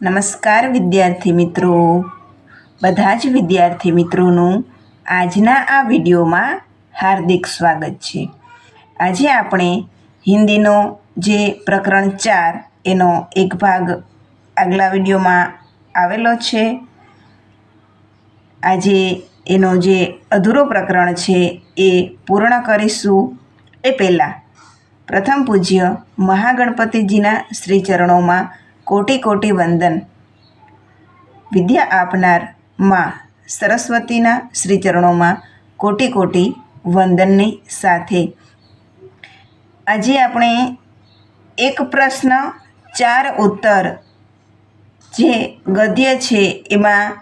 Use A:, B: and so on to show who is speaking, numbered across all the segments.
A: નમસ્કાર વિદ્યાર્થી મિત્રો. બધા જ વિદ્યાર્થી મિત્રોનું આજના આ વિડીયોમાં હાર્દિક સ્વાગત છે. આજે આપણે હિન્દીનો જે પ્રકરણ ચાર, એનો એક ભાગ આગલા વિડીયોમાં આવેલો છે. આજે એનો જે અધૂરો પ્રકરણ છે એ પૂર્ણ કરીશું. એ પહેલાં પ્રથમ પૂજ્ય મહાગણપતિજીના શ્રી ચરણોમાં કોટી કોટી વંદન. વિદ્યા આપનારમાં સરસ્વતીના શ્રીચરણોમાં કોટી કોટી વંદનની સાથે. આજે આપણે એક પ્રશ્ન, ચાર ઉત્તર જે ગદ્ય છે એમાં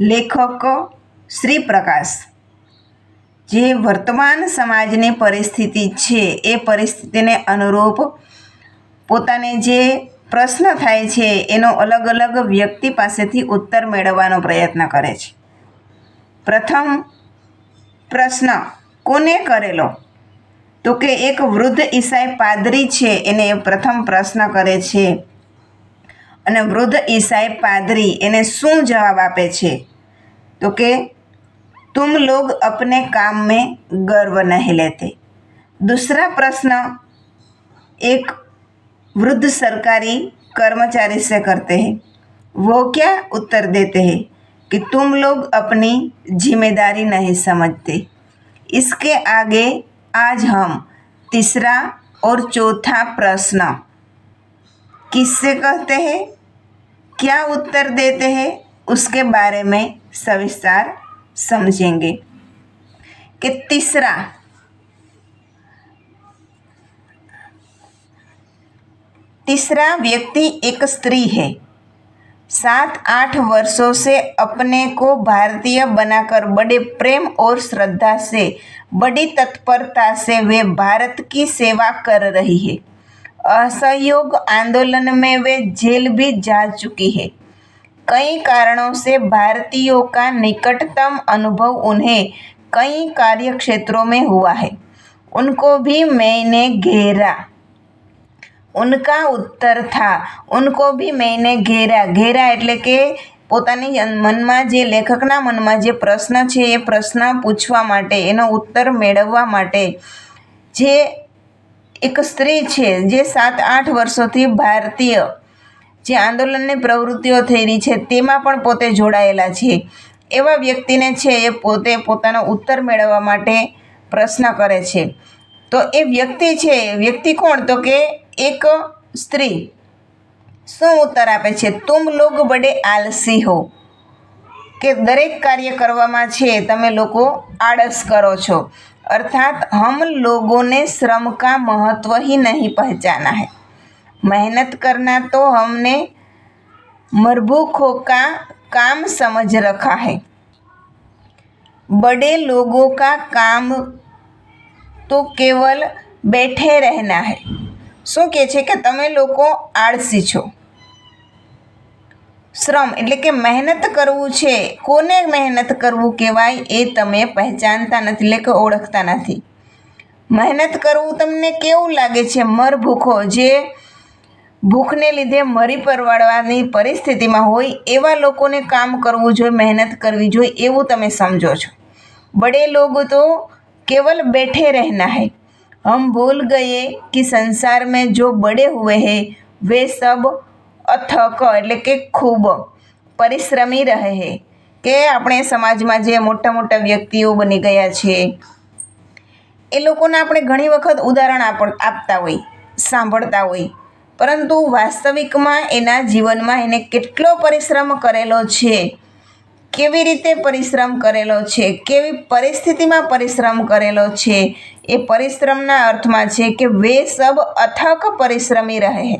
A: લેખક શ્રી પ્રકાશ. જે વર્તમાન સમાજની પરિસ્થિતિ છે એ પરિસ્થિતિને અનુરૂપ પોતાને જે પ્રશ્ન થાય છે એનો અલગ અલગ વ્યક્તિ પાસેથી ઉત્તર મેળવવાનો પ્રયત્ન કરે છે પ્રથમ પ્રશ્ન કોને કરેલો તો કે એક વૃદ્ધ ઈસાઈ પાદરી છે એને પ્રથમ પ્રશ્ન કરે છે અને વૃદ્ધ ઈસાઈ પાદરી એને શું જવાબ આપે છે તો કે तुम लोग अपने काम में गर्व नहीं लेते दूसरा प्रश्न एक वृद्ध सरकारी कर्मचारी से करते हैं। वो क्या उत्तर देते हैं कि तुम लोग अपनी ज़िम्मेदारी नहीं समझते। इसके आगे आज हम तीसरा और चौथा प्रश्न किससे कहते हैं, क्या उत्तर देते हैं, उसके बारे में सविस्तार समझेंगे कि तीसरा तीसरा व्यक्ति एक स्त्री है। सात आठ वर्षों से अपने को भारतीय बनाकर बड़े प्रेम और श्रद्धा से, बड़ी तत्परता से वे भारत की सेवा कर रही है। असहयोग आंदोलन में वे जेल भी जा चुकी है। कई कारणों से भारतीयों का निकटतम अनुभव उन्हें कई कार्य क्षेत्रों में हुआ है। उनको भी मैंने घेरा। ઉનકા ઉત્તર થા ઉનકો भी मैंने ઘેરા ઘેરા એટલે કે પોતાની મનમાં જે લેખકના મનમાં જે પ્રશ્ન છે એ પ્રશ્ન પૂછવા માટે એનો ઉત્તર મેળવવા માટે જે એક સ્ત્રી છે જે સાત આઠ વર્ષોથી ભારતીય જે આંદોલનની પ્રવૃત્તિઓ થઈ રહી છે તેમાં પણ પોતે જોડાયેલા છે એવા વ્યક્તિને છે એ પોતે પોતાનો ઉત્તર મેળવવા માટે પ્રશ્ન કરે છે તો એ વ્યક્તિ છે વ્યક્તિ કોણ તો કે એક સ્ત્રી શું ઉત્તર આપે છે તુમ લોગ બડે આલસી હો કે દરેક કાર્ય કરવામાં છે તમે લોકો આળસ કરો છો અર્થાત હમ લોગોને શ્રમ કા મહત્વ ही नहीं पहचाना है मेहनत करना तो हमने मरभूखों का काम समझ रखा है बड़े लोगों का काम तो केवल बैठे रहना है શું કહે છે કે તમે લોકો આળસી છો? શ્રમ એટલે કે મહેનત કરવું છે. કોને મહેનત કરવું કહેવાય એ તમે પહેચાનતા નથી, એટલે કે ઓળખતા નથી. મહેનત કરવું તમને કેવું લાગે છે? મર ભૂખો. જે ભૂખને લીધે મરી પરવાડવાની પરિસ્થિતિમાં હોય, એવા લોકોને કામ કરવું જોઈએ, મહેનત કરવી જોઈએ, એવું તમે સમજો છો. બડે લોકો તો કેવલ બેઠે રહેના હૈ. हम भूल गए कि संसार में जो बड़े हुए हैं वे सब અથક એટલે કે ખૂબ પરિશ્રમી રહે છે કે આપણે સમાજમાં જે મોટા મોટા વ્યક્તિઓ બની ગયા છે એ લોકોને આપણે ઘણી વખત ઉદાહરણ આપ આપતા હોય સાંભળતા હોય પરંતુ વાસ્તવિકમાં એના જીવનમાં એને કેટલો પરિશ્રમ કરેલો છે કેવી રીતે પરિશ્રમ કરેલો છે? કેવી પરિસ્થિતિમાં પરિશ્રમ કરેલો છે? એ પરિશ્રમના અર્થમાં છે કે વે સબ અથક પરિશ્રમી રહે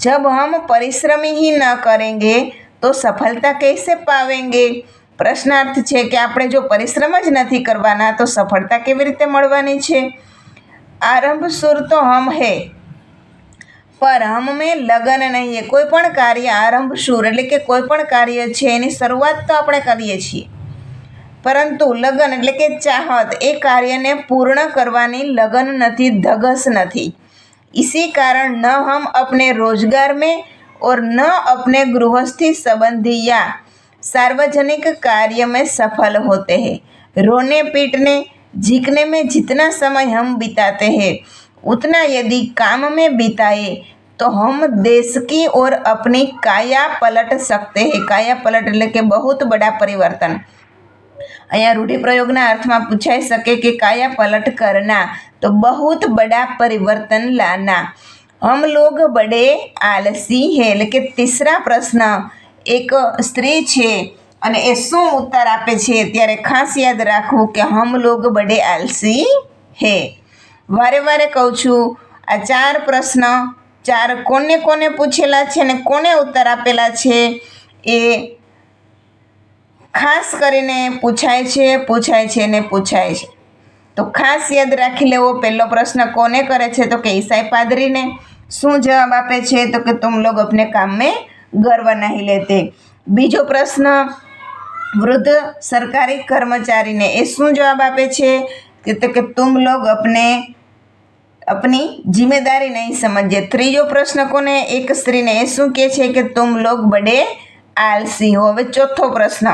A: જબ હમ પરિશ્રમી હિ ન કરેંગે, તો સફળતા કૈસે પાવેંગે? પ્રશ્નાર્થ છે કે આપણે જો પરિશ્રમ જ નથી કરવાના, તો સફળતા કેવી રીતે મળવાની છે? આરંભ સુર તો હમ હે. પર હમ મેં લગન નહીં કોઈ પણ કાર્ય આરંભ સુર એટલે કે કોઈ પણ કાર્ય છે એની શરૂઆત તો આપણે કરીએ છીએ પરંતુ લગન એટલે કે ચાહત એ કાર્યને પૂર્ણ કરવાની લગન નથી ધગસ નથી इसी कारण न हम अपने रोजगार में और न अपने गृहस्थी संबंधी या सार्वजनिक कार्य में सफल होते हैं रोने पीटने झिकने में जितना समय हम बिताते हैं उतना यदि काम में बिताए तो हम देश की ओर अपनी काया पलट सकते हैं काया पलट એટલે કે बहुत बड़ा परिवर्तन અહીંયા રૂઢિપ્રયોગના અર્થમાં પૂછાઈ શકે કે કાયા પલટ કરના તો बहुत बड़ा परिवर्तन लाना हम लोग बड़े आलसी है એટલે કે તીસરા પ્રશ્ન એક સ્ત્રી છે અને એ શું ઉત્તર આપે છે ત્યારે ખાસ યાદ રાખવું કે હમ લોગ બડે આલસી હે વારે વારે કહું છું, આ ચાર પ્રશ્ન, ચાર કોને કોને પૂછેલા છે ને કોને ઉત્તર આપેલા છે એ ખાસ કરીને પૂછાય છે પૂછાય છે ને પૂછાય છે. તો ખાસ યાદ રાખી લેવો, પહેલો પ્રશ્ન કોને કરે છે? તો કે ઈસાઈ પાદરીને. શું જવાબ આપે છે? તો કે તુમ લોગ અપને કામ મેં ગર્વ નહીં લેતે. બીજો પ્રશ્ન, વૃદ્ધ સરકારી કર્મચારીને એ શું જવાબ આપે છે? કે તો કે તુમ લોગ અપને अपनी जिम्मेदारी नहीं समझे ત્રીજો પ્રશ્ન કોને એક સ્ત્રીને એ શું કહે છે કે તુમ લોગ બડે આલસી હો હવે ચોથો પ્રશ્ન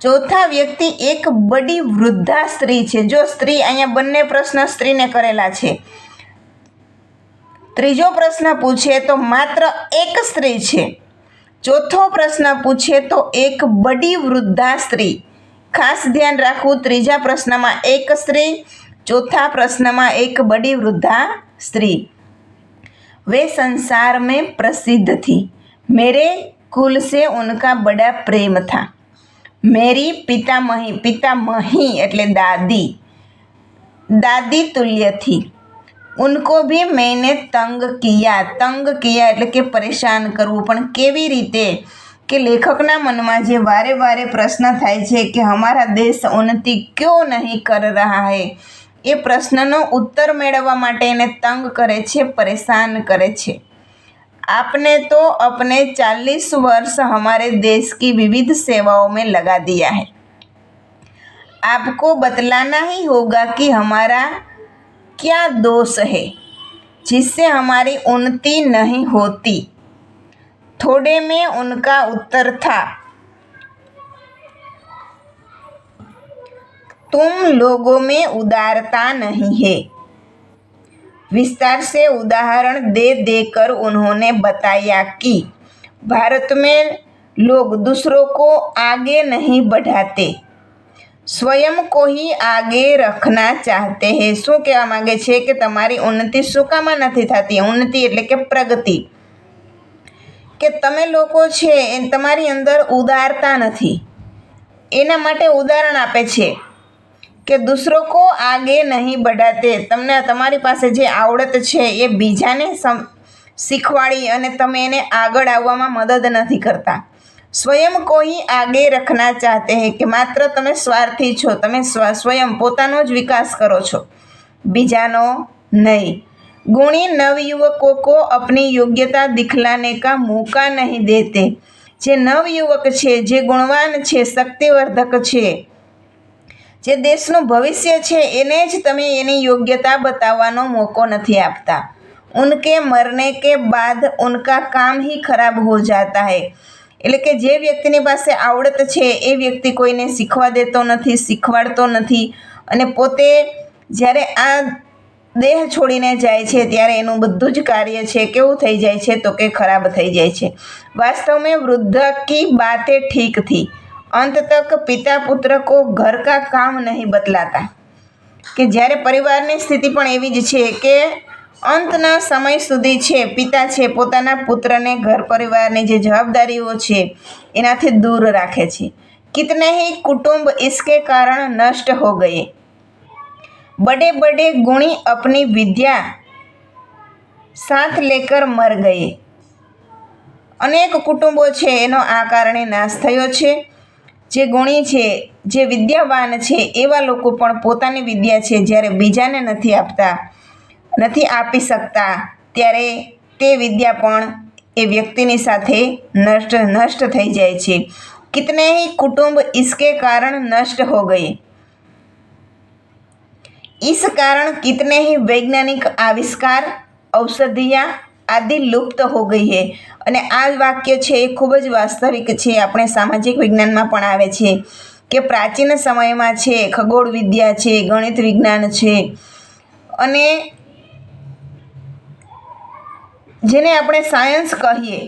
A: ચોથા વ્યક્તિ એક બડી વૃદ્ધા સ્ત્રી છે જો સ્ત્રી અહીંયા બંને પ્રશ્ન સ્ત્રીને કરેલા છે ત્રીજો પ્રશ્ન પૂછે તો માત્ર એક સ્ત્રી છે ચોથો પ્રશ્ન પૂછે તો એક બડી વૃદ્ધા સ્ત્રી खास ध्यान रख तीजा प्रश्न में एक स्त्री चौथा प्रश्न में एक बड़ी वृद्धा स्त्री वे संसार में प्रसिद्ध थी मेरे कुल से उनका बड़ा प्रेम था मेरी पिता मही पिता मही एट दादी दादी तुल्य थी उनको भी मैंने तंग किया तंग किया एट के परेशान करव पर केवी रीते કે લેખકના મનમાં જે વારે વારે પ્રશ્ન થાય છે કે હમારા દેશ ઉન્નતિ ક્યો નહીં કર રહા હૈ એ પ્રશ્નનો ઉત્તર મેળવવા માટે એને તંગ કરે છે પરેશાન કરે છે आपने तो अपने चालीस वर्ष हमारे देश की विविध सेवाओं में लगा दिया है आपको बतलाना ही होगा कि हमारा क्या दोष है जिससे हमारी उन्नति नहीं होती थोड़े में उनका उत्तर था तुम लोगों में उदारता नहीं है विस्तार से उदाहरण दे देकर उन्होंने बताया कि भारत में लोग दूसरों को आगे नहीं बढ़ाते સ્વયં કોઈ આગે રખના ચાહતે હે શું કહેવા માંગે છે કે તમારી ઉન્નતિ શું કામાં નથી થતી ઉન્નતિ એટલે કે પ્રગતિ કે તમે લોકો છે એ તમારી અંદર ઉદારતા નથી. એના માટે ઉદાહરણ આપે છે કે દૂસરો કો આગે નહીં બઢાતે. તમને તમારી પાસે જે આવડત છે એ બીજાને સમ, શીખવાડી અને તમે એને આગળ આવવામાં મદદ નથી કરતા. સ્વયં કોઈ આગે રખના ચાહતે હે કે માત્ર તમે સ્વાર્થી છો, તમે સ્વ, સ્વયં પોતાનો જ વિકાસ કરો છો. બીજાનો નહીં. गुणी नवयुवकों को अपनी योग्यता दिखलाने का मौका नहीं देते જે નવયુવક છે જે ગુણવાન છે શક્તિવર્ધક છે જે દેશનું ભવિષ્ય છે એને જ તમે એની યોગ્યતા બતાવવાનો મોકો નથી આપતા ઉનકે મરને કે બાદ ઉનકા કામ ही ખરાબ હો જાતા હૈ એટલે કે જે વ્યક્તિની પાસે આવડત છે એ વ્યક્તિ કોઈને શીખવા દેતો નથી શીખવાડતો નથી અને પોતે જ્યારે આ દેહ છોડીને જાય છે ત્યારે એનું બધું જ કાર્ય છે. કેવું થઈ જાય છે તો કે ખરાબ થઈ જાય છે. વાસ્તવમાં વૃદ્ધ કી બાતે ઠીકથી. અંત તક પિતા પુત્ર કો ઘર કા કામ નહીં બદલાતા કે જ્યારે પરિવારની સ્થિતિ પણ એવી જ છે કે અંતના સમય સુધી છે, પિતા છે, પોતાના પુત્રને ઘર પરિવારની જે જવાબદારીઓ છે એનાથી દૂર રાખે છે. કિતને હી કુટુંબ ઇસકે કારણ નષ્ટ હો ગયે. बड़े बड़े गुणी अपनी विद्या साथ लेकर मर गए અનેક કુટુંબો છે એનો આ કારણે નાશ થયો છે જે ગુણી છે જે વિદ્યાવાન છે એવા લોકો પણ પોતાની વિદ્યા છે જ્યારે બીજાને નથી આપતા નથી આપી શકતા ત્યારે તે વિદ્યા પણ એ વ્યક્તિની સાથે નષ્ટ નષ્ટ થઈ જાય છે કિતને ही कुटुंब इसके कारण नष्ट हो गए इस कारण कितने ही वैज्ञानिक आविष्कार औषधियाँ आदि लुप्त हो गई है અને આ વાક્ય છે એ ખૂબ જ વાસ્તવિક છે આપણે સામાજિક વિજ્ઞાનમાં પણ આવે છે કે પ્રાચીન સમયમાં છે ખગોળ વિદ્યા છે ગણિત વિજ્ઞાન છે અને જેને આપણે સાયન્સ કહીએ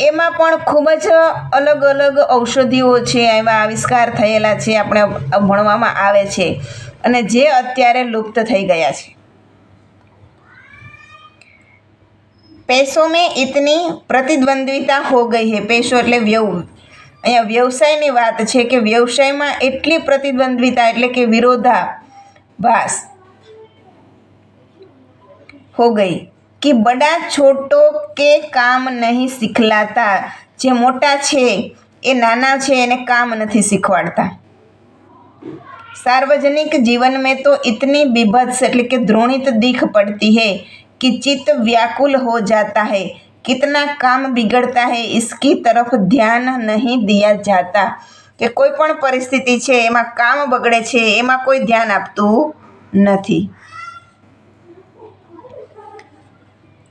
A: એમાં પણ ખૂબ જ અલગ અલગ ઔષધિઓ છે એવા આવિષ્કાર થયેલા છે આપણે ભણવામાં આવે છે અને જે અત્યારે લુપ્ત થઈ ગયા છે. પૈસો મેં ઇતની પ્રતિદ્વંદ્વિતા હો ગઈ હે. પૈસો એટલે વ્યવ, અહીંયા વ્યવસાયની વાત છે કે વ્યવસાયમાં એટલી પ્રતિદ્વંદ્વિતા એટલે કે વિરોધાભાસ હો ગઈ કે બડા છોટો કે કામ નહીં શીખલાતા. જે મોટા છે, એ નાના છે, એને કામ નથી શીખવાડતા. सार्वजनिक जीवन में तो इतनी बीभत्स એટલે કે દ્રોણિત દીખ પડતી है कि चित्त व्याकुल हो जाता है कितना काम बिगड़ता है इसकी तरफ ધ્યાન નહીં દિયા જાતા કે કોઈ પણ પરિસ્થિતિ છે એમાં કામ બગડે છે એમાં કોઈ ધ્યાન આપતું નથી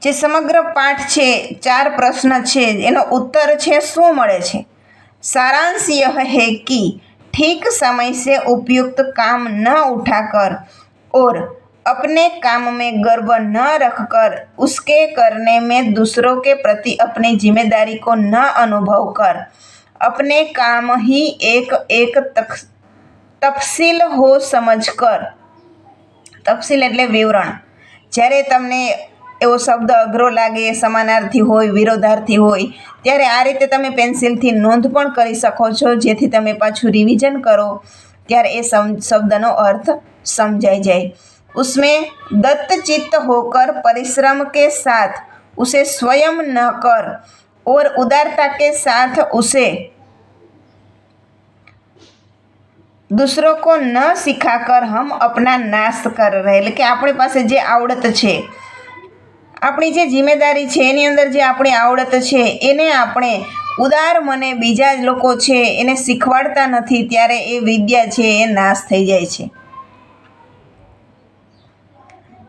A: જે સમગ્ર પાઠ છે ચાર પ્રશ્ન છે એનો ઉત્તર છે શું મળે છે सारांश यह है कि ठीक समय से उपयुक्त काम न उठाकर और अपने काम में गर्व न रखकर उसके करने में दूसरों के प्रति अपनी जिम्मेदारी को न अनुभव कर अपने काम ही एक एक तक તફસીલ હો સમજકર તફસીલ એટલે વિવરણ જ્યારે તમને એવો શબ્દ અઘરો લાગે, સમાનાર્થી હોય, વિરોધાર્થી હોય, ત્યારે આ રીતે તમે પેન્સિલથી નોંધ પણ કરી શકો છો, જેથી તમે પાછું રિવિઝન કરો, ત્યારે એ શબ્દનો અર્થ સમજાઈ જાય. ઉસમે દત્તચિત્ત હોકર પરિશ્રમ કે સાથ, ઉસે સ્વયં ન કર, ઓર ઉદારતા કે સાથ ઉસે. દૂસરો કો ન શીખા કર, હમ અપના નાશ કર રહે. એટલે કે આપણી પાસે જે આવડત છે આપણી જે જિમ્મેદારી છે એની અંદર જે આપણી આવડત છે એને આપણે ઉદાર મને બીજા જ લોકો છે એને શીખવાડતા નથી ત્યારે એ વિદ્યા છે એ નાશ થઈ જાય છે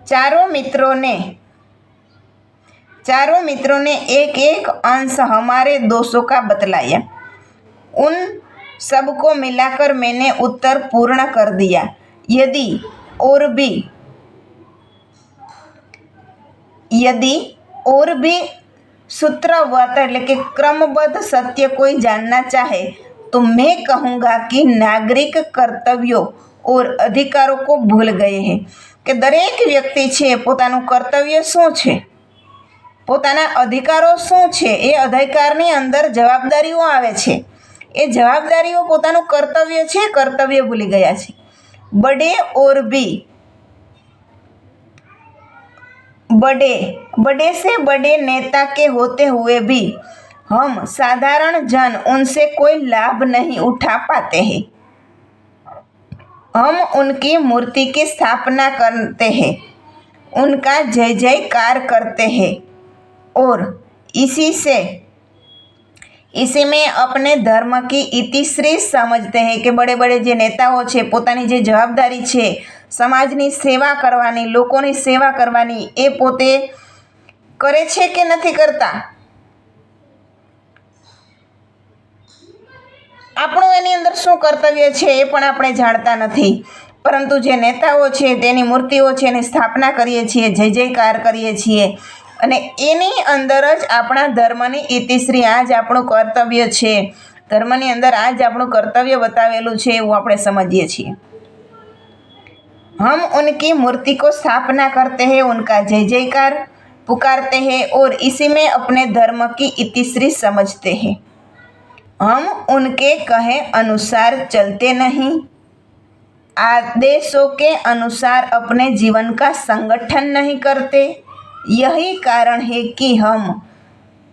A: चारों मित्रों ने चारों मित्रों ने एक एक अंश हमारे दोषों का बतलाया उन सबको मिलाकर मैंने उत्तर पूर्ण कर दिया यदि और भी યદિ ઓરભી સૂત્રવત એટલે કે ક્રમબદ્ધ સત્ય કોઈ જાણના ચાહે તો મેં કહુંગા કે નાગરિક કર્તવ્યો ઓર અધિકારો કો ભૂલ ગયે હે કે દરેક વ્યક્તિ છે પોતાનું કર્તવ્ય શું છે? પોતાના અધિકારો શું છે? એ અધિકારની અંદર જવાબદારીઓ આવે છે. એ જવાબદારીઓ પોતાનું કર્તવ્ય છે, કર્તવ્ય ભૂલી ગયા છે. બડે ઓર બી बड़े बड़े से बड़े नेता के होते हुए भी हम साधारण जन उनसे कोई लाभ नहीं उठा पाते हैं हम उनकी मूर्ति की स्थापना करते हैं उनका जय जयकार करते हैं और इसी से इसी में अपने ધર્મ કી ઇતિશ્રી સમજતે હે કે બડે બડે જે નેતાઓ છે પોતાની જે જવાબદારી છે સમાજની સેવા કરવાની, લોકોની સેવા કરવાની એ પોતે કરે છે કે નથી કરતા? આપણું એની અંદર શું કર્તવ્ય છે એ પણ આપણે જાણતા નથી. પરંતુ જે નેતાઓ છે, તેની મૂર્તિઓ છે, એની સ્થાપના કરીએ છીએ, જય જયકાર કરીએ છીએ. અને એની અંદર જ આપણા ધર્મની ઇતિશ્રી આ જ આપણું કર્તવ્ય છે. ધર્મની અંદર આ જ આપણું કર્તવ્ય બતાવેલું છે એવું આપણે સમજીએ છીએ. हम उनकी मूर्ति को स्थापना करते हैं उनका जय जयकार पुकारते हैं और इसी में अपने धर्म की इतिश्री समझते हैं हम उनके कहे अनुसार चलते नहीं आदेशों के अनुसार अपने जीवन का संगठन नहीं करते यही कारण है कि हम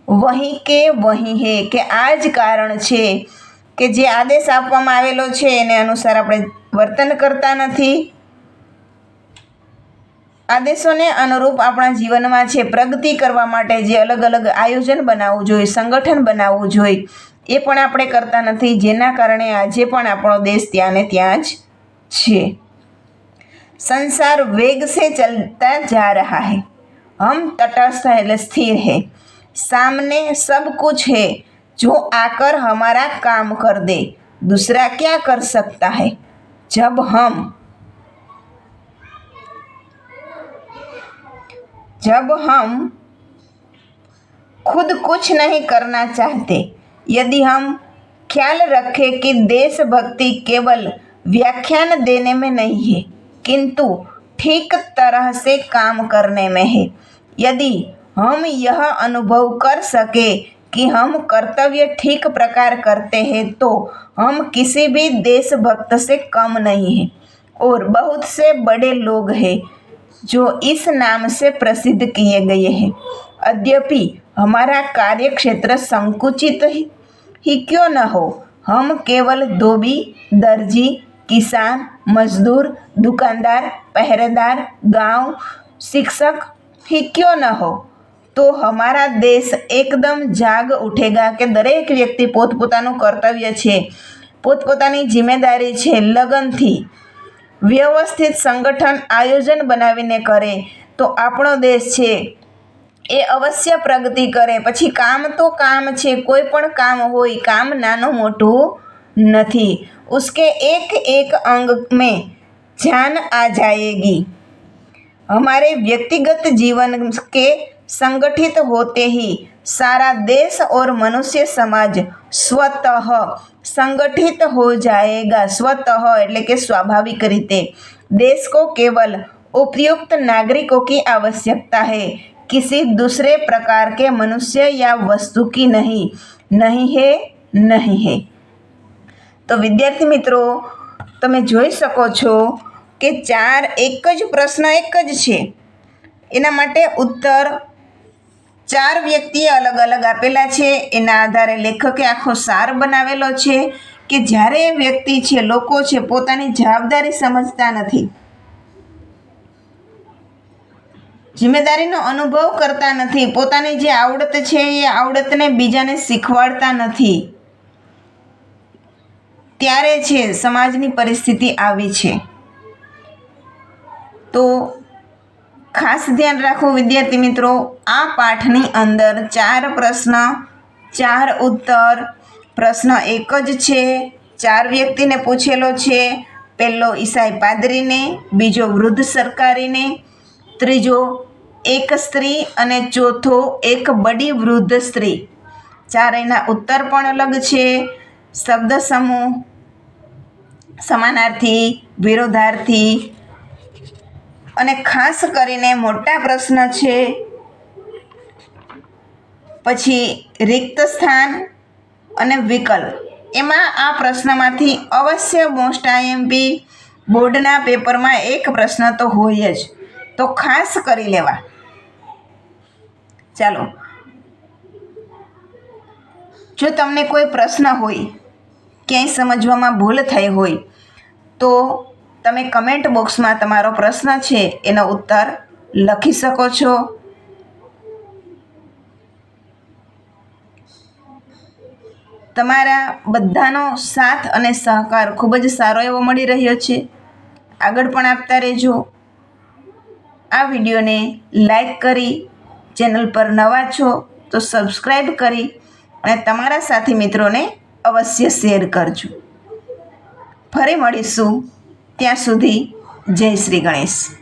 A: વહીં કે વહીં હે કે આ જ કારણ છે કે જે આદેશ આપવામાં આવેલો છે એને અનુસાર આપણે વર્તન કરતા નથી આદેશોને અનુરૂપ આપણા જીવનમાં છે પ્રગતિ કરવા માટે જે અલગ અલગ આયોજન બનાવવું જોઈએ સંગઠન બનાવવું જોઈએ એ પણ આપણે કરતા નથી જેના કારણે આજે પણ આપણો દેશ ત્યાં ને ત્યાં જ છે સંસાર વેગ સે ચલતા જા રહા હૈ हम तटस्थ है એટલે स्थिर है सामने सब कुछ है जो आकर हमारा काम कर दे दूसरा क्या कर सकता है जब हम जब हम खुद कुछ नहीं करना चाहते, यदि हम ख्याल रखें कि देशभक्ति केवल व्याख्यान देने में नहीं है, किंतु ठीक तरह से काम करने में है, यदि हम यह अनुभव कर सके कि हम कर्तव्य ठीक प्रकार करते हैं तो हम किसी भी देशभक्त से कम नहीं हैं और बहुत से बड़े लोग हैं जो इस नाम से प्रसिद्ध किए गए हैं यद्यपि हमारा कार्य क्षेत्र संकुचित ही, ही क्यों न हो हम केवल धोबी दर्जी किसान मजदूर दुकानदार पहरेदार गांव शिक्षक ही क्यों न हो તો હમારા દેશ એકદમ જાગ ઉઠેગા કે દરેક વ્યક્તિ પોતપોતાનું કર્તવ્ય છે પોતપોતાની જિમ્મેદારી છે લગનથી વ્યવસ્થિત સંગઠન આયોજન બનાવીને કરે તો આપણો દેશ છે, એ અવશ્ય પ્રગતિ કરે. પછી કામ તો કામ છે, કોઈ પણ કામ હોય, કામ નાનું મોટું નથી. ઉસકે એક એક અંગ મેં જાન આ જાયેગી. હમારે વ્યક્તિગત જીવન કે संगठित होते ही सारा देश और मनुष्य समाज स्वतः संगठित हो जाएगा स्वतः એટલે કે સ્વાભાવિક રીતે देश को केवल उपयुक्त नागरिकों की आवश्यकता है किसी दूसरे प्रकार के मनुष्य या वस्तु की नहीं नहीं है नहीं है તો વિદ્યાર્થી મિત્રો તમે જોઈ શકો છો કે ચાર એક જ પ્રશ્ન એક જ છે એના માટે ઉત્તર ચાર વ્યક્તિએ અલગ અલગ આપેલા છે. એના આધારે લેખકે આખો સાર બનાવેલો છે કે જ્યારે વ્યક્તિ છે, લોકો છે, પોતાની જવાબદારી સમજતા નથી. જિમ્મેદારીનો અનુભવ કરતા નથી. પોતાની જે આવડત છે, એ આવડતને બીજાને શીખવાડતા નથી. ત્યારે છે, સમાજની પરિસ્થિતિ આવી છે. તો ખાસ ધ્યાન રાખો વિદ્યાર્થી મિત્રો, આ પાઠની અંદર ચાર પ્રશ્ન, ચાર ઉત્તર, પ્રશ્ન એક જ છે, ચાર વ્યક્તિને પૂછેલો છે, પહેલો ઈસાઈ પાદરીને, બીજો વૃદ્ધ સરકારીને, ત્રીજો એક સ્ત્રી અને ચોથો એક બડી વૃદ્ધ સ્ત્રી. ચારેયના ઉત્તર પણ અલગ છે. શબ્દ સમૂહ સમાનાર્થી, વિરોધાર્થી અને ખાસ કરીને મોટા પ્રશ્ન છે, પછી રિક્ત સ્થાન અને વિકલ્પ એમાં આ પ્રશ્નમાંથી અવશ્ય મોસ્ટ આઈએમપી બોર્ડના પેપરમાં એક પ્રશ્ન તો હોય જ. તો ખાસ કરી લેવા. ચાલો. જો તમને કોઈ પ્રશ્ન હોય, ક્યાંય સમજવામાં ભૂલ થઈ હોય, તો તમે કમેન્ટ બોક્સમાં તમારો પ્રશ્ન છે, એનો ઉત્તર લખી શકો છો. તમારા બધાનો સાથ અને સહકાર ખૂબ જ સારો એવો મળી રહ્યો છે. આગળ પણ આપતા રહેજો. આ વિડીયોને લાઈક કરી, ચેનલ પર નવા છો, તો સબસ્ક્રાઈબ કરી અને તમારા સાથી મિત્રોને અવશ્ય શેર કરજો. ફરી મળીશું. ત્યાં સુધી જય શ્રી ગણેશ.